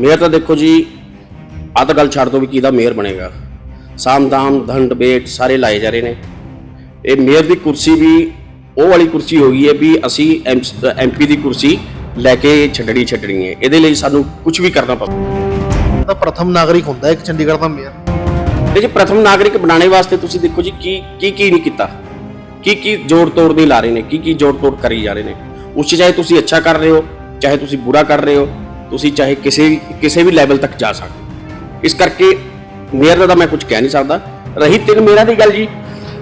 Mayor ਤਾਂ ਦੇਖੋ ਜੀ ਆਹ ਤਾਂ ਗੱਲ ਛੱਡ ਦੋ ਵੀ ਕਿਹਦਾ ਮੇਅਰ ਬਣੇਗਾ। ਸਾਮਦਾਮ ਧੰਡ ਬੇਟ ਸਾਰੇ ਲਾਏ ਜਾ ਰਹੇ ਨੇ। ਇਹ ਮੇਅਰ ਦੀ ਕੁਰਸੀ ਵੀ ਉਹ ਵਾਲੀ ਕੁਰਸੀ ਹੋ ਗਈ ਹੈ ਵੀ ਅਸੀਂ ਐਮਪੀ ਦੀ ਕੁਰਸੀ ਲੈ ਕੇ ਛੱਡਣੀ ਛੱਡਣੀ ਹੈ। ਇਹਦੇ ਲਈ ਸਾਨੂੰ ਕੁਝ ਵੀ ਕਰਨਾ ਪਊ। ਤਾਂ ਪ੍ਰਥਮ ਨਾਗਰਿਕ ਹੁੰਦਾ ਹੈ ਇੱਕ ਚੰਡੀਗੜ੍ਹ ਦਾ ਮੇਅਰ। ਤੇ ਜੀ ਪ੍ਰਥਮ ਨਾਗਰਿਕ ਬਣਾਉਣੇ ਵਾਸਤੇ ਤੁਸੀਂ ਦੇਖੋ ਜੀ ਕੀ ਕੀ ਕੀ ਨਹੀਂ ਕੀਤਾ। ਕੀ ਕੀ ਜੋੜ ਤੋੜ ਨਹੀਂ ਲਾ ਰਹੇ ਨੇ ਕੀ ਕੀ ਜੋੜ ਤੋੜ ਕਰੀ ਜਾ ਰਹੇ ਨੇ। ਉਸ ਚਾਹੇ ਤੁਸੀਂ ਅੱਛਾ ਕਰ ਰਹੇ ਹੋ ਚਾਹੇ ਤੁਸੀਂ ਬੁਰਾ ਕਰ ਰਹੇ ਹੋ ਤੁਸੀਂ ਚਾਹੇ ਕਿਸੇ ਕਿਸੇ ਵੀ ਲੈਵਲ ਤੱਕ ਜਾ ਸਕਦੇ। ਇਸ ਕਰਕੇ ਮੇਅਰ ਦਾ ਤਾਂ ਮੈਂ ਕੁਝ ਕਹਿ ਨਹੀਂ ਸਕਦਾ। ਰਹੀ ਤਿੰਨ ਮੇਰਾ ਦੀ ਗੱਲ ਜੀ।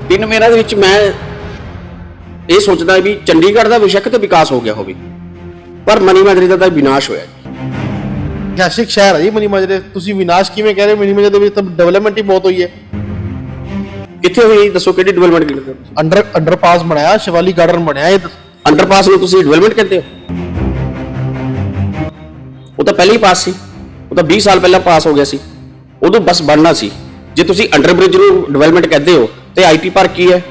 ਤਿੰਨ ਮੇਰਾ ਦੇ ਵਿੱਚ ਮੈਂ ਇਹ ਸੋਚਦਾ ਵੀ ਚੰਡੀਗੜ੍ਹ ਦਾ ਵਿਸ਼ਕ ਤੇ ਵਿਕਾਸ ਹੋ ਗਿਆ ਹੋਵੇ। ਪਰ ਮਨੀ ਮਾਜਰੀ ਦਾ ਤਾਂ ਵਿਨਾਸ਼ ਹੋਇਆ ਜੀ। ਇਤਿਹਾਸਿਕ ਸ਼ਹਿਰ ਹੈ ਜੀ ਮਨੀ ਮਾਜਰੇ ਤੁਸੀਂ ਵਿਨਾਸ਼ ਕਿਵੇਂ ਕਹਿ ਰਹੇ ਹੋ? ਮਨੀ ਮਾਜਰੇ ਦੇ ਵਿੱਚ ਤਾਂ ਡਿਵੈਲਪਮੈਂਟ ਹੀ ਬਹੁਤ ਹੋਈ ਹੈ। ਕਿੱਥੇ ਹੋਈ? ਦੱਸੋ ਕਿਹੜੀ ਡਿਵੈਲਪਮੈਂਟ ਅੰਡਰ ਅੰਡਰਪਾਸ ਬਣਾਇਆ ਸ਼ਿਵਾਲੀ ਗਾਰਡਨ ਬਣਾਇਆ ਇਹ ਅੰਡਰਪਾਸ ਨੂੰ ਤੁਸੀਂ ਡਿਵੈਲਪਮੈਂਟ ਕਹਿੰਦੇ ਹੋ? ਉਹ ਤਾਂ ਪਹਿਲਾਂ ਹੀ ਪਾਸ ਸੀ। ਉਹ ਤਾਂ 20 ਸਾਲ ਪਹਿਲਾਂ ਪਾਸ ਹੋ ਗਿਆ ਸੀ। ਉਦੋਂ ਬਸ ਬਣਨਾ ਸੀ। ਜੇ ਤੁਸੀਂ ਅੰਡਰਬ੍ਰਿਜ ਨੂੰ ਡਿਵੈਲਪਮੈਂਟ ਕਹਿੰਦੇ ਹੋ ਤੇ ਆਈਟੀ ਪਾਰਕ ਕੀ ਹੈ?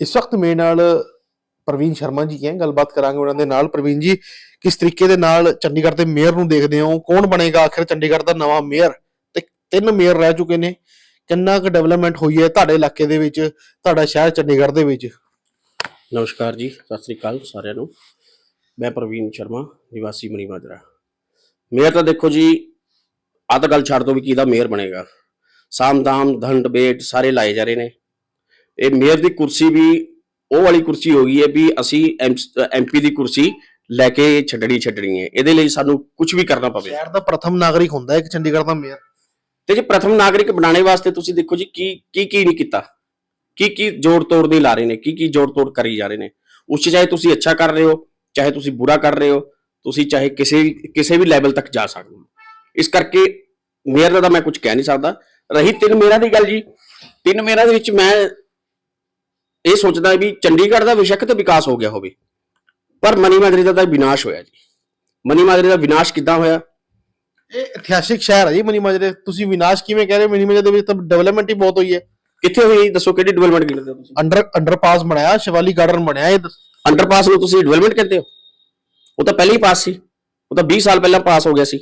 ਇਸ ਵਕਤ ਮੇਰੇ ਨਾਲ ਪ੍ਰਵੀਨ ਸ਼ਰਮਾ ਜੀ ਹੈ। ਗੱਲਬਾਤ ਕਰਾਂਗੇ ਉਹਨਾਂ ਦੇ ਨਾਲ। ਪ੍ਰਵੀਨ ਜੀ ਕਿਸ ਤਰੀਕੇ ਦੇ ਨਾਲ ਚੰਡੀਗੜ੍ਹ ਦੇ ਮੇਅਰ ਨੂੰ ਦੇਖਦੇ ਹੋ? ਕੌਣ ਬਣੇਗਾ ਆਖਿਰ ਚੰਡੀਗੜ੍ਹ ਦਾ ਨਵਾਂ ਮੇਅਰ? ਤੇ ਤਿੰਨ ਮੇਅਰ ਰਹਿ ਚੁੱਕੇ ਨੇ। ਕਿੰਨਾ ਕੁ ਡਿਵੈਲਪਮੈਂਟ ਹੋਈ ਹੈ ਤੁਹਾਡੇ ਇਲਾਕੇ ਦੇ ਵਿੱਚ ਤੁਹਾਡਾ ਸ਼ਹਿਰ ਚੰਡੀਗੜ੍ਹ ਦੇ ਵਿੱਚ? ਨਮਸਕਾਰ ਜੀ ਸਤਿ ਸ੍ਰੀ ਅਕਾਲ ਸਾਰਿਆਂ ਨੂੰ। ਮੈਂ ਪ੍ਰਵੀਨ ਸ਼ਰਮਾ ਨਿਵਾਸੀ ਮਨੀ ਮਾਜਰਾ। ਮੇਅਰ ਤਾਂ ਦੇਖੋ ਜੀ ਆਹ ਤਾਂ ਗੱਲ ਛੱਡ ਦੋ ਵੀ ਕਿਹਦਾ ਮੇਅਰ ਬਣੇਗਾ। ਸਾਮਦਾਮ ਧੰਡ ਬੇਟ ਸਾਰੇ ਲਾਏ ਜਾ ਰਹੇ ਨੇ। ਇਹ ਮੇਅਰ ਦੀ ਕੁਰਸੀ ਵੀ ਉਹ ਵਾਲੀ ਕੁਰਸੀ ਹੋ ਗਈ ਹੈ ਵੀ ਅਸੀਂ ਐਮਪੀ ਦੀ ਕੁਰਸੀ ਲੈ ਕੇ ਛੱਡਣੀ ਛੱਡਣੀ ਹੈ। ਇਹਦੇ ਲਈ ਸਾਨੂੰ ਕੁਝ ਵੀ ਕਰਨਾ ਪਵੇ। ਸ਼ਹਿਰ ਦਾ ਪ੍ਰਥਮ ਨਾਗਰਿਕ ਹੁੰਦਾ ਇੱਕ ਚੰਡੀਗੜ੍ਹ ਦਾ ਮੇਅਰ। ਤੇ ਜੇ ਪ੍ਰਥਮ ਨਾਗਰਿਕ ਬਣਾਉਣੇ ਵਾਸਤੇ ਤੁਸੀਂ ਦੇਖੋ ਜੀ ਕੀ ਕੀ ਕੀ ਨਹੀਂ ਕੀਤਾ। ਕੀ ਕੀ ਜੋੜ ਤੋੜ ਨਹੀਂ ਲਾ ਰਹੇ ਨੇ ਕੀ ਕੀ ਜੋੜ ਤੋੜ ਕਰੀ ਜਾ ਰਹੇ ਨੇ। ਉਸ ਚਾਹੇ ਤੁਸੀਂ ਅੱਛਾ ਕਰ ਰਹੇ ਹੋ ਚਾਹੇ ਤੁਸੀਂ ਬੁਰਾ ਕਰ ਰਹੇ ਹੋ ਤੁਸੀਂ ਚਾਹੇ ਕਿਸੇ ਕਿਸੇ ਵੀ ਲੈਵਲ ਤੱਕ ਜਾ ਸਕਦੇ ਹੋ। ਇਸ ਕਰਕੇ ਮੇਅਰ ਦਾ ਮੈਂ ਕੁਝ ਕਹਿ ਨਹੀਂ ਸਕਦਾ। ਰਹੀ ਤਿੰਨ ਮੇਰਾ ਦੀ ਗੱਲ ਜੀ। ਤਿੰਨ ਮੇਰਾ ਦੇ ਵਿੱਚ ਮੈਂ ਇਹ ਸੋਚਦਾ ਵੀ ਚੰਡੀਗੜ੍ਹ ਦਾ ਵਿਸ਼ਕ ਤੇ ਵਿਕਾਸ ਹੋ ਗਿਆ ਹੋਵੇ। ਪਰ ਮਨੀ ਮਾਜਰੀ ਦਾ ਤਾਂ ਵਿਨਾਸ਼ ਹੋਇਆ ਜੀ। ਮਨੀ ਮਾਜਰੀ ਦਾ ਵਿਨਾਸ਼ ਕਿੱਦਾਂ ਹੋਇਆ? ਇਹ ਇਤਿਹਾਸਿਕ ਸ਼ਹਿਰ ਹੈ ਜੀ ਮਨੀ ਮਾਜਰੇ। ਤੁਸੀਂ ਵਿਨਾਸ਼ ਕਿਵੇਂ ਕਹਿ ਰਹੇ ਹੋ? ਮਨੀ ਮਾਜਰੇ ਦੇ ਵਿੱਚ ਤਾਂ ਡਿਵੈਲਪਮੈਂਟ ਹੀ ਬਹੁਤ ਹੋਈ ਹੈ। ਕਿੱਥੇ ਹੋਈ? ਦੱਸੋ ਕਿਹੜੀ ਡਿਵੈਲਪਮੈਂਟ ਕੀਤੀ ਤੁਸੀਂ ਅੰਡਰ ਅੰਡਰਪਾਸ ਬਣਾਇਆ ਸ਼ਿਵਾਲੀ ਗਾਰਡਨ ਬਣਾਇਆ ਇਹ ਅੰਡਰਪਾਸ ਨੂੰ ਤੁਸੀਂ ਡਿਵੈਲਪਮੈਂਟ ਕਹਿੰਦੇ ਹੋ? ਉਹ ਤਾਂ ਪਹਿਲਾਂ ਹੀ ਪਾਸ ਸੀ। ਉਹ ਤਾਂ 20 ਸਾਲ ਪਹਿਲਾਂ ਪਾਸ ਹੋ ਗਿਆ ਸੀ।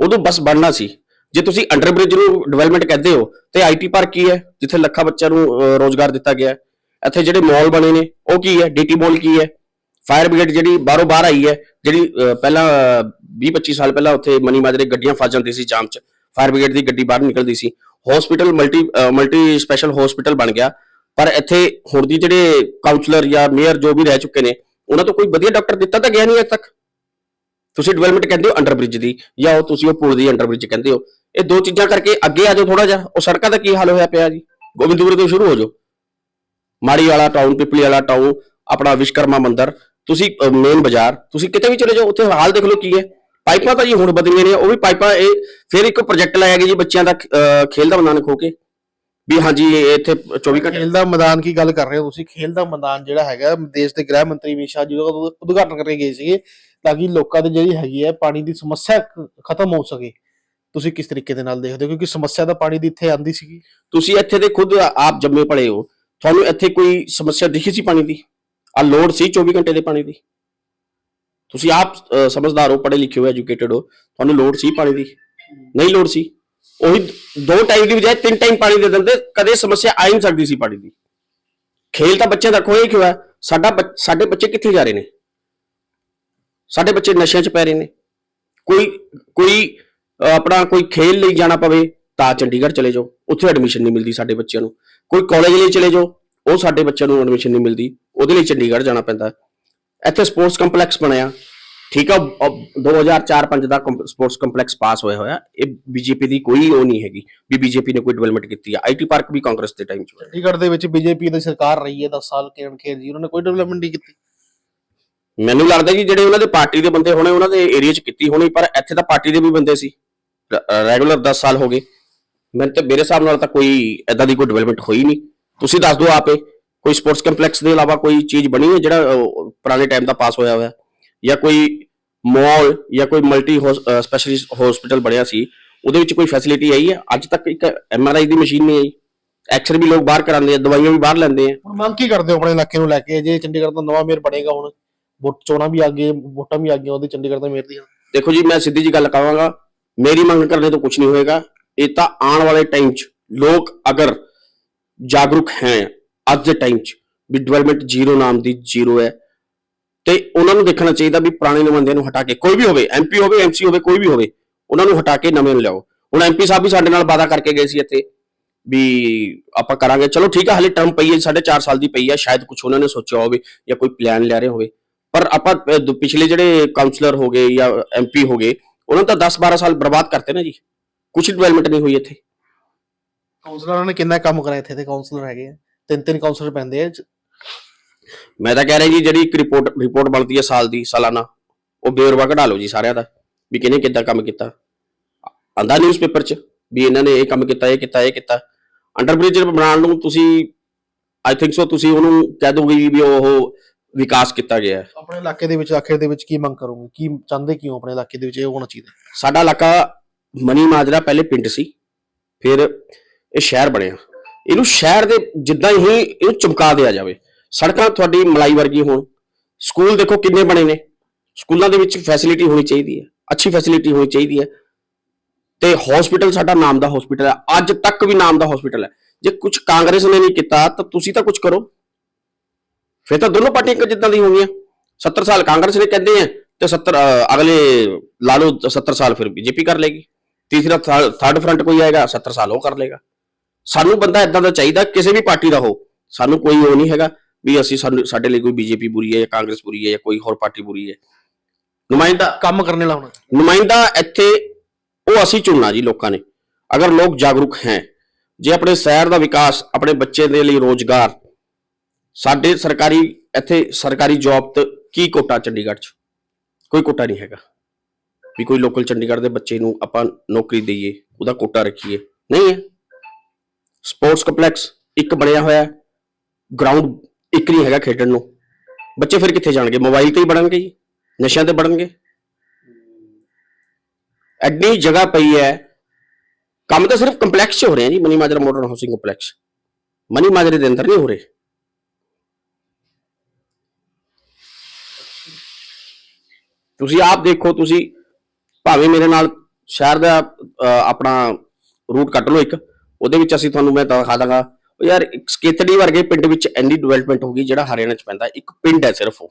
ਉਦੋਂ ਬਸ ਬਣਨਾ ਸੀ। ਜੇ ਤੁਸੀਂ ਅੰਡਰਬ੍ਰਿਜ ਨੂੰ ਡਿਵੈਲਪਮੈਂਟ ਕਹਿੰਦੇ ਹੋ ਤੇ ਆਈਟੀ ਪਾਰਕ ਕੀ ਹੈ? ਜਿੱਥੇ ਲੱਖਾਂ ਬੱਚਿਆਂ ਨੂੰ ਅਹ, ਰੋਜ਼ਗਾਰ ਦਿੱਤਾ ਗਿਆ ਇੱਥੇ ਜਿਹੜੇ ਮਾਲ ਬਣੇ ਨੇ ਉਹ ਕੀ ਹੈ? ਡੀਟੀ ਮਾਲ ਕੀ ਹੈ? ਫਾਇਰ ਬ੍ਰਿਗੇਡ ਜਿਹੜੀ ਬਾਹਰੋਂ ਬਾਹਰ ਆਈ ਹੈ ਜਿਹੜੀ ਅਹ, ਪਹਿਲਾਂ 20 25 ਸਾਲ ਪਹਿਲਾਂ ਉੱਥੇ ਮਨੀ ਮਾਜਰੇ ਗੱਡੀਆਂ ਫਸ ਜਾਂਦੀ ਸੀ ਜਾਮ 'ਚ। ਫਾਇਰ ਬ੍ਰਿਗੇਡ ਦੀ ਗੱਡੀ ਬਾਹਰ ਨਿਕਲਦੀ ਸੀ। Hospital multi multi special hospital ਬਣ ਗਿਆ। ਪਰ ਇੱਥੇ ਹੁਣ ਦੀ ਜਿਹੜੇ ਕਾਉਂਸਲਰ ਜਾਂ ਮੇਅਰ ਜੋ ਵੀ ਰਹਿ ਚੁੱਕੇ ਨੇ, ਉਹਨਾਂ ਤੋਂ ਕੋਈ ਵਧੀਆ ਡਾਕਟਰ ਦਿੱਤਾ ਤਾਂ ਗਿਆ ਨਹੀਂ ਅਜੇ ਤੱਕ। ਤੁਸੀਂ ਡਿਵੈਲਪਮੈਂਟ ਕਹਿੰਦੇ ਹੋ ਅੰਡਰਬ੍ਰਿਜ ਦੀ ਜਾਂ ਉਹ ਤੁਸੀਂ ਉਹ ਪੁਲ ਦੀ ਅੰਡਰਬ੍ਰਿਜ ਕਹਿੰਦੇ ਹੋ। ਇਹ ਦੋ ਚੀਜ਼ਾਂ ਕਰਕੇ ਅੱਗੇ ਆ ਜਾਓ ਥੋੜਾ ਜਿਹਾ। ਉਹ ਸੜਕਾਂ ਦਾ ਕੀ ਹਾਲ ਹੋਇਆ ਪਿਆ ਜੀ? ਗੋਬਿੰਦਪੁਰ ਤੋਂ ਸ਼ੁਰੂ ਹੋ ਜਾਓ। ਮਾੜੀ ਵਾਲਾ ਟਾਊਨ ਪਿਪਲੀ ਵਾਲਾ ਟਾਊਨ ਆਪਣਾ ਵਿਸ਼ਕਰਮਾ ਮੰਦਿਰ। ਤੁਸੀਂ ਮੇਨ ਬਾਜ਼ਾਰ। ਤੁਸੀਂ ਕਿਤੇ ਵੀ ਚਲੇ ਜਾਓ, ਉੱਥੇ ਹਾਲ ਦੇਖ ਲਓ ਕੀ ਹੈ। ਪਾਈਪਾਂ ਤਾਂ ਜੀ ਹੁਣ ਬਦਲੀਆਂ ਨੇ, ਉਹ ਵੀ ਪਾਈਪਾਂ, ਇਹ ਫਿਰ ਇੱਕ ਪ੍ਰੋਜੈਕਟ ਲਾਇਆ ਗਿਆ ਜੀ ਬੱਚਿਆਂ ਦਾ ਖੇਲ ਦਾ ਮੈਦਾਨ ਖੋ ਕੇ। ਵੀ ਹਾਂਜੀ ਇੱਥੇ 24 ਘੰਟੇ ਖੇਲ ਦਾ ਮੈਦਾਨ ਕੀ ਗੱਲ ਕਰ ਰਹੇ ਹੋ ਤੁਸੀਂ? ਖੇਲ ਦਾ ਮੈਦਾਨ ਜਿਹੜਾ ਹੈਗਾ ਦੇਸ਼ ਦੇ ਗ੍ਰਹਿ ਮੰਤਰੀ ਅਮਿਤ ਸ਼ਾਹ ਜੀ ਦਾ ਉਦਘਾਟਨ ਕਰਕੇ ਗਏ ਸੀਗੇ ਤਾਂ ਕਿ ਲੋਕਾਂ ਦੀ ਜਿਹੜੀ ਹੈਗੀ ਹੈ ਪਾਣੀ ਦੀ ਸਮੱਸਿਆ ਖ- ਖਤਮ ਹੋ ਸਕੇ। ਤੁਸੀਂ ਕਿਸ ਤਰੀਕੇ ਦੇ ਨਾਲ ਦੇਖਦੇ ਹੋ? ਕਿਉਂਕਿ ਸਮੱਸਿਆ ਤਾਂ ਪਾਣੀ ਦੀ ਇੱਥੇ ਆਂਦੀ ਸੀਗੀ। ਤੁਸੀਂ ਇੱਥੇ ਦੇ ਖੁਦ ਆਪ ਜੰਮੇ ਪੜੇ ਹੋ। ਤੁਹਾਨੂੰ ਇੱਥੇ ਕੋਈ ਸਮੱਸਿਆ ਦਿਖੀ ਸੀ ਪਾਣੀ ਦੀ? ਆ ਲੋਡ ਸੀ 24 ਘੰਟੇ ਦੇ ਪਾਣੀ ਦੀ? ਤੁਸੀਂ ਆਪ ਸਮਝਦਾਰ ਹੋ ਪੜ੍ਹੇ ਲਿਖੇ ਹੋ ਐਜੂਕੇਟਡ ਹੋ। ਤੁਹਾਨੂੰ ਲੋਡ ਸੀ ਪਾਣੀ ਦੀ? ਨਹੀਂ ਲੋਡ ਸੀ? ਉਹੀ ਦੋ ਟਾਈਮ ਦੀ ਬਜਾਏ ਤਿੰਨ ਟਾਈਮ ਪਾਣੀ ਦੇ ਦਿੰਦੇ, ਕਦੇ ਸਮੱਸਿਆ ਆ ਹੀ ਨਹੀਂ ਸਕਦੀ ਸੀ ਪਾਣੀ ਦੀ। ਖੇਲ ਤਾਂ ਬੱਚਿਆਂ ਦਾ ਖੋਇਆ ਹੀ ਕਿਉਂ ਹੈ ਸਾਡਾ ਬੱਚ- ਸਾਡੇ ਬੱਚੇ ਕਿੱਥੇ ਜਾ ਰਹੇ ਨੇ? ਸਾਡੇ ਬੱਚੇ ਨਸ਼ਿਆਂ 'ਚ ਪੈ ਰਹੇ ਨੇ। ਕੋਈ ਕੋਈ ਆਪਣਾ ਕੋਈ ਖੇਲ ਲਈ ਜਾਣਾ ਪਵੇ ਤਾਂ ਚੰਡੀਗੜ੍ਹ ਚਲੇ ਜਾਓ। ਉੱਥੇ ਐਡਮਿਸ਼ਨ ਨਹੀਂ ਮਿਲਦੀ ਸਾਡੇ ਬੱਚਿਆਂ ਨੂੰ। ਕੋਈ ਕਾਲਜ ਲਈ ਚਲੇ ਜਾਓ, ਉਹ ਸਾਡੇ ਬੱਚਿਆਂ ਨੂੰ ਐਡਮਿਸ਼ਨ ਨਹੀਂ ਮਿਲਦੀ। ਉਹਦੇ ਲਈ ਚੰਡੀਗੜ੍ਹ ਜਾਣਾ ਪੈਂਦਾ। ਇੱਥੇ ਸਪੋਰਟਸ ਕੰਪਲੈਕਸ ਬਣਿਆ। ਠੀਕ ਆ 2004-5 ਦਾ ਸਪੋਰਟਸ ਕੰਪਲੈਕਸ ਪਾਸ ਹੋਇਆ ਹੋਇਆ ਇਹ ਬੀਜੇਪੀ ਦੀ ਕੋਈ ਉਹ ਨਹੀਂ ਹੈਗੀ ਵੀ ਬੀਜੇਪੀ ਨੇ ਕੋਈ ਡਿਵੈਲਪਮੈਂਟ ਕੀਤੀ ਆ। ਆਈਟੀ ਪਾਰਕ ਵੀ ਕਾਂਗਰਸ ਦੇ ਟਾਈਮ 'ਚ ਹੋਇਆ। ਚੰਡੀਗੜ੍ਹ ਦੇ ਵਿੱਚ ਬੀਜੇਪੀ ਦੀ ਸਰਕਾਰ ਰਹੀ ਹੈ 10 ਸਾਲ ਕਿਰਨ ਖੇਰ ਜੀ ਉਹਨਾਂ ਨੇ ਕੋਈ ਡਿਵੈਲਪਮੈਂਟ ਨਹੀਂ ਕੀਤੀ। ਮੈਨੂੰ ਲੱਗਦਾ ਜੀ ਜਿਹੜੇ ਉਹਨਾਂ ਦੇ ਪਾਰਟੀ ਦੇ ਬੰਦੇ ਹੋਣੇ ਉਹਨਾਂ ਦੇ ਏਰੀਆ 'ਚ ਕੀਤੀ ਹੋਣੀ ਪਰ ਇੱਥੇ ਤਾਂ ਪਾਰਟੀ ਦੇ ਵੀ ਬੰਦੇ ਸੀ। ਰੈਗੂਲਰ 10 ਸਾਲ ਹੋ ਗਏ। ਮੈਨੂੰ ਤੇ ਮੇਰੇ ਹਿਸਾਬ ਨਾਲ ਤਾਂ ਕੋਈ ਐਦਾਂ ਦੀ ਕੋਈ ਡਿਵੈਲਪਮੈਂਟ ਹੋਈ ਨਹੀਂ। ਤੁਸੀਂ ਦੱਸ ਦਿਓ ਆਪੇ ਕੋਈ ਸਪੋਰਟਸ ਕੰਪਲੈਕਸ ਦੇ ਇਲਾਵਾ ਕੋਈ ਚੀਜ਼ ਬਣੀ ਹੈ ਜਿਹੜਾ ਪੁਰਾਣੇ ਟਾਈਮ ਦਾ ਪਾਸ ਹੋਇਆ ਹੋਇਆ? ਜਾਂ ਕੋਈ ਮਾਲ ਜਾਂ ਕੋਈ ਮਲਟੀ ਸਪੈਸ਼ਲਿਸਟ ਹਸਪੀਟਲ ਬਣਿਆ ਸੀ ਉਹਦੇ ਵਿੱਚ ਕੋਈ ਫੈਸਿਲਿਟੀ ਆਈ ਹੈ? ਅੱਜ ਤੱਕ ਇੱਕ ਐਮਆਰਆਈ ਦੀ ਮਸ਼ੀਨ ਨਹੀਂ ਆਈ। ਐਕਸਰੇ ਵੀ ਲੋਕ ਬਾਹਰ ਕਰਾਉਂਦੇ ਆ ਦਵਾਈਆਂ ਵੀ ਬਾਹਰ ਲੈਂਦੇ ਆ। ਹੁਣ ਮੰਗ ਕੀ ਕਰਦੇ ਹੋ ਆਪਣੇ ਇਲਾਕੇ ਨੂੰ ਲੈ ਕੇ? ਜੇ ਚੰਡੀਗੜ੍ਹ ਦਾ ਨਵਾਂ ਮੇਅਰ ਬਣੇਗਾ ਹੁਣ ਵੋਟ ਚੋਣਾਂ ਵੀ ਆ ਗਏ ਵੋਟਾਂ ਵੀ ਆ ਗਈਆਂ ਉਹਦੇ ਚੰਡੀਗੜ੍ਹ ਦਾ ਮੇਅਰ ਦੀਆਂ। ਦੇਖੋ ਜੀ ਮੈਂ ਸਿੱਧੀ ਜੀ ਗੱਲ ਕਹਾਂਗਾ ਮੇਰੀ ਮੰਗ ਕਰਨੇ ਤੋਂ ਕੁਝ ਨਹੀਂ ਹੋਏਗਾ। ਇਹ ਤਾਂ ਆਉਣ ਵਾਲੇ ਟਾਈਮ 'ਚ ਲੋਕ ਅਗਰ ਜਾਗਰੂਕ ਹੈ ਅੱਜ ਦੇ ਟਾਈਮ 'ਚ ਵੀ ਡਿਵੈਲਪਮੈਂਟ ਜ਼ੀਰੋ ਨਾਮ ਦੀ ਜ਼ੀਰੋ ਹੈ। ਤੇ ਉਹਨਾਂ ਨੂੰ ਦੇਖਣਾ ਚਾਹੀਦਾ ਵੀ ਪੁਰਾਣੇ ਨੁਮਾਇੰਦਿਆਂ ਨੂੰ ਹਟਾ ਕੇ ਕੋਈ ਵੀ ਹੋਵੇ ਐਮਪੀ ਹੋਵੇ ਐਮਸੀ ਹੋਵੇ, ਕੋਈ ਵੀ ਹੋਵੇ, ਉਹਨਾਂ ਨੂੰ ਹਟਾ ਕੇ ਨਵੇਂ ਨੂੰ ਲਿਆਓ। ਹੁਣ ਐਮਪੀ ਸਾਹਿਬ ਵੀ ਸਾਡੇ ਨਾਲ ਵਾਅਦਾ ਕਰਕੇ ਗਏ ਸੀ ਇੱਥੇ ਵੀ ਆਪਾਂ ਕਰਾਂਗੇ। ਚਲੋ ਠੀਕ ਹੈ ਹਲੇ ਟਰਮ ਪਈ ਹੈ, ਸਾਢੇ ਚਾਰ ਸਾਲ ਦੀ ਪਈ ਹੈ ਸ਼ਾਇਦ ਕੁਝ ਉਹਨਾਂ ਨੇ ਸੋਚਿਆ ਹੋਵੇ ਜਾਂ ਕੋਈ ਪਲਾਨ ਲੈ ਰਹੇ ਹੋਵੇ। ਪਰ ਆਪਾਂ ਪਿਛਲੇ ਜਿਹੜੇ ਕਾਉਂਸਲਰ ਹੋ ਗਏ ਜਾਂ ਐਮਪੀ ਹੋ ਗਏ, ਉਹਨਾਂ ਨੇ ਤਾਂ 10 12 ਸਾਲ ਬਰਬਾਦ ਕਰਤੇ ਨਾ ਜੀ। ਕੁਝ ਡਿਵੈਲਪਮੈਂਟ ਨਹੀਂ ਹੋਈ ਇੱਥੇ। ਕਾਉਂਸਲਰਾਂ ਨੇ ਕਿੰਨਾ ਕੰਮ ਕਰਾਇਆ ਇੱਥੇ ਤੇ ਕਾਉਂਸਲਰ ਹੈਗੇ ਆ। ਤਿੰਨ ਤਿੰਨ ਕਾਉਂਸਲਰ ਪੈਂਦੇ ਆ। ਮੈਂ ਤਾਂ ਕਹਿ ਰਿਹਾ ਜੀ ਜਿਹੜੀ ਇੱਕ ਰਿਪੋਰਟ ਰਿਪੋਰਟ ਬਣਦੀ ਹੈ ਸਾਲ ਦੀ ਸਾਲਾਨਾ ਉਹ ਬੇਰਵਾ ਕਢਾ ਲਓ ਜੀ ਸਾਰਿਆਂ ਦਾ ਵੀ ਕਿਹਨੇ ਕਿੱਦਾਂ ਕੰਮ ਕੀਤਾ। ਆਂਦਾ ਨਿਊਜ਼ਪੇਪਰ 'ਚ ਵੀ ਇਹਨਾਂ ਨੇ ਇਹ ਕੰਮ ਕੀਤਾ ਇਹ ਕੀਤਾ ਇਹ ਕੀਤਾ। ਅੰਡਰਬ੍ਰਿਜ ਬਣਾਉਣ ਨੂੰ ਤੁਸੀਂ ਆਈ ਥਿੰਕ ਸੋ ਤੁਸੀਂ ਉਹਨੂੰ ਕਹਿ ਦੋਗੇ ਵੀ ਉਹ ਵਿਕਾਸ ਕੀਤਾ ਗਿਆ ਹੈ। ਆਪਣੇ ਇਲਾਕੇ ਦੇ ਵਿੱਚ ਆਖਿਰ ਦੇ ਵਿੱਚ ਕੀ ਮੰਗ ਕਰੋਗੇ? ਕੀ ਚਾਹੁੰਦੇ ਕਿਉਂ ਆਪਣੇ ਇਲਾਕੇ ਦੇ ਵਿੱਚ ਇਹ ਹੋਣਾ ਚਾਹੀਦਾ? ਸਾਡਾ ਇਲਾਕਾ ਮਨੀ ਮਾਜਰਾ ਪਹਿਲੇ ਪਿੰਡ ਸੀ ਫਿਰ ਇਹ ਸ਼ਹਿਰ ਬਣਿਆ। ਇਹਨੂੰ ਸ਼ਹਿਰ ਦੇ ਜਿੱਦਾਂ ਹੀ ਇਹਨੂੰ ਚਮਕਾ ਦਿਆ ਜਾਵੇ ਸੜਕਾਂ ਤੁਹਾਡੀ ਮਲਾਈ ਵਰਗੀ ਹੋਣ। ਸਕੂਲ ਦੇਖੋ ਕਿੰਨੇ ਬਣੇ ਨੇ। ਸਕੂਲਾਂ ਦੇ ਵਿੱਚ ਫੈਸਿਲਿਟੀ ਹੋਣੀ ਚਾਹੀਦੀ ਹੈ। ਅੱਛੀ ਫੈਸਿਲਿਟੀ ਹੋਣੀ ਚਾਹੀਦੀ ਹੈ। ਤੇ ਹਸਪੀਟਲ ਸਾਡਾ ਨਾਮ ਦਾ ਹਸਪੀਟਲ ਹੈ। ਅੱਜ ਤੱਕ ਵੀ ਨਾਮ ਦਾ ਹਸਪੀਟਲ ਹੈ। ਜੇ ਕੁਝ ਕਾਂਗਰਸ ਨੇ ਨਹੀਂ ਕੀਤਾ, ਤਾਂ ਤੁਸੀਂ ਤਾਂ ਕੁਝ ਕਰੋ। ਫਿਰ ਤਾਂ ਦੋਨੋਂ ਪਾਰਟੀਆਂ ਇੱਕ ਜਿੱਦਾਂ ਦੀ ਹੋਣਗੀਆਂ। 70 ਸਾਲ ਕਾਂਗਰਸ ਨੇ ਕਹਿੰਦੇ ਆ ਤੇ 70 ਅਗਲੇ ਲਾ ਲਓ 70 ਸਾਲ ਫਿਰ ਬੀਜੇਪੀ ਕਰ ਲੇਗੀ। ਤੀਸਰਾ ਥਰਡ ਫਰੰਟ ਕੋਈ ਆਏਗਾ 70 ਸਾਲ ਉਹ ਕਰ ਲੇਗਾ। ਸਾਨੂੰ ਬੰਦਾ ਇਦਾਂ ਦਾ ਚਾਹੀਦਾ, ਕਿਸੇ ਵੀ ਪਾਰਟੀ ਦਾ ਹੋ। ਸਾਨੂੰ ਕੋਈ ਉਹ ਨਹੀਂ ਹੈਗਾ। ਵੀ ਅਸੀਂ ਸਾਨੂੰ ਸਾਡੇ ਲਈ ਕੋਈ ਬੀਜੇਪੀ ਬੁਰੀ ਹੈ ਜਾਂ ਕਾਂਗਰਸ ਬੁਰੀ ਹੈ ਜਾਂ ਕੋਈ ਹੋਰ ਪਾਰਟੀ ਬੁਰੀ ਹੈ। ਨੁਮਾਇੰਦਾ ਕੰਮ ਕਰਨੇ ਲਾਉਣਾ। ਨੁਮਾਇੰਦਾ ਇੱਥੇ ਉਹ ਅਸੀਂ ਚੁਣਨਾ ਜੀ ਲੋਕਾਂ ਨੇ। ਅਗਰ ਲੋਕ ਜਾਗਰੂਕ ਹੈ ਜੇ ਆਪਣੇ ਸ਼ਹਿਰ ਦਾ ਵਿਕਾਸ ਆਪਣੇ ਬੱਚੇ ਦੇ ਲਈ ਰੋਜ਼ਗਾਰ ਸਾਡੇ ਸਰਕਾਰੀ ਇੱਥੇ ਸਰਕਾਰੀ ਜੌਬ ਤੇ ਕੀ ਕੋਟਾ ਚੰਡੀਗੜ੍ਹ 'ਚ? ਕੋਈ ਕੋਟਾ ਨਹੀਂ ਹੈਗਾ। ਵੀ ਕੋਈ ਲੋਕਲ ਚੰਡੀਗੜ੍ਹ ਦੇ ਬੱਚੇ ਨੂੰ ਆਪਾਂ ਨੌਕਰੀ ਦਈਏ ਉਹਦਾ ਕੋਟਾ ਰੱਖੀਏ। ਨਹੀਂ ਹੈ। ਸਪੋਰਟਸ ਕੰਪਲੈਕਸ ਇੱਕ ਬਣਿਆ ਹੋਇਆ ਗਰਾਊਂਡ ਇੱਕ ਨਹੀਂ ਹੈਗਾ ਖੇਡਣ ਨੂੰ। ਬੱਚੇ ਫਿਰ ਕਿੱਥੇ ਜਾਣਗੇ? ਮੋਬਾਈਲ ਤੇ ਹੀ ਬਣਨਗੇ ਜੀ। ਨਸ਼ਿਆਂ ਤੇ ਬਣਨਗੇ ਐਡੀ ਜਗ੍ਹਾ ਪਈ ਹੈ। ਕੰਮ ਤਾਂ ਸਿਰਫ ਕੰਪਲੈਕਸ 'ਚ ਹੋ ਰਿਹਾ ਜੀ, Mani Majra modern housing complex money ਮਾਜਰੇ ਦੇ ਅੰਦਰ ਨਹੀਂ ਹੋ ਰਹੇ। ਤੁਸੀਂ ਆਪ ਦੇਖੋ, ਤੁਸੀਂ ਭਾਵੇਂ ਮੇਰੇ ਨਾਲ ਸ਼ਹਿਰ ਦਾ ਆਪਣਾ ਰੂਟ ਕੱਟ ਲਓ ਇੱਕ, ਉਹਦੇ ਵਿੱਚ ਅਸੀਂ ਤੁਹਾਨੂੰ ਮੈਂ ਦਿਖਾ ਦਾਂਗਾ। ਉਹ ਯਾਰ ਸਕੇਤੜੀ ਵਰਗੇ ਪਿੰਡ ਵਿੱਚ ਇੰਨੀ ਡਿਵੈਲਪਮੈਂਟ ਹੋ ਗਈ ਜਿਹੜਾ ਹਰਿਆਣਾ 'ਚ ਪੈਂਦਾ ਇੱਕ ਪਿੰਡ ਹੈ ਸਿਰਫ ਉਹ।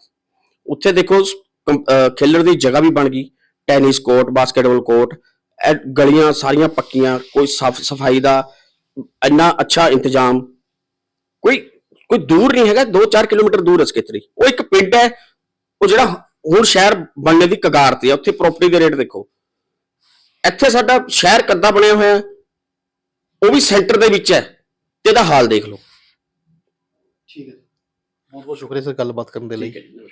ਉੱਥੇ ਦੇਖੋ ਕੰਪ- ਅਹ, ਖੇਲਣ ਦੀ ਜਗ੍ਹਾ ਵੀ ਬਣ ਗਈ ਟੈਨਿਸ ਕੋਰਟ ਬਾਸਕਟਬਾਲ ਕੋਰਟ ਇਹ ਗਲੀਆਂ ਸਾਰੀਆਂ ਪੱਕੀਆਂ ਕੋਈ ਸਾਫ਼ ਸਫ਼ਾਈ ਦਾ ਇੰਨਾ ਅੱਛਾ ਇੰਤਜ਼ਾਮ ਕੋਈ ਕੋਈ ਦੂਰ ਨਹੀਂ ਹੈਗਾ 2-4 ਕਿਲੋਮੀਟਰ ਦੂਰ ਹੈ ਸਕੇਤਰੀ ਉਹ ਇੱਕ ਪਿੰਡ ਹੈ ਉਹ ਜਿਹੜਾ ਹੁਣ ਸ਼ਹਿਰ ਬਣਨੇ ਦੀ ਕਗਾਰ ਤੇ ਹੈ ਉੱਥੇ ਪ੍ਰਾਪਰਟੀ ਦੇ ਰੇਟ ਦੇਖੋ। ਇੱਥੇ ਸਾਡਾ ਸ਼ਹਿਰ ਕੱਦਾ ਬਣਿਆ ਹੋਇਆ ਉਹ ਵੀ ਸੈਂਟਰ ਦੇ ਵਿੱਚ ਹੈ। ਇਹਦਾ ਹਾਲ ਦੇਖ ਲਓ। ਠੀਕ ਹੈ ਬਹੁਤ ਬਹੁਤ ਸ਼ੁਕਰੀਆ ਸਰ ਗੱਲਬਾਤ ਕਰਨ ਦੇ ਲਈ ਹੈ ਜੀ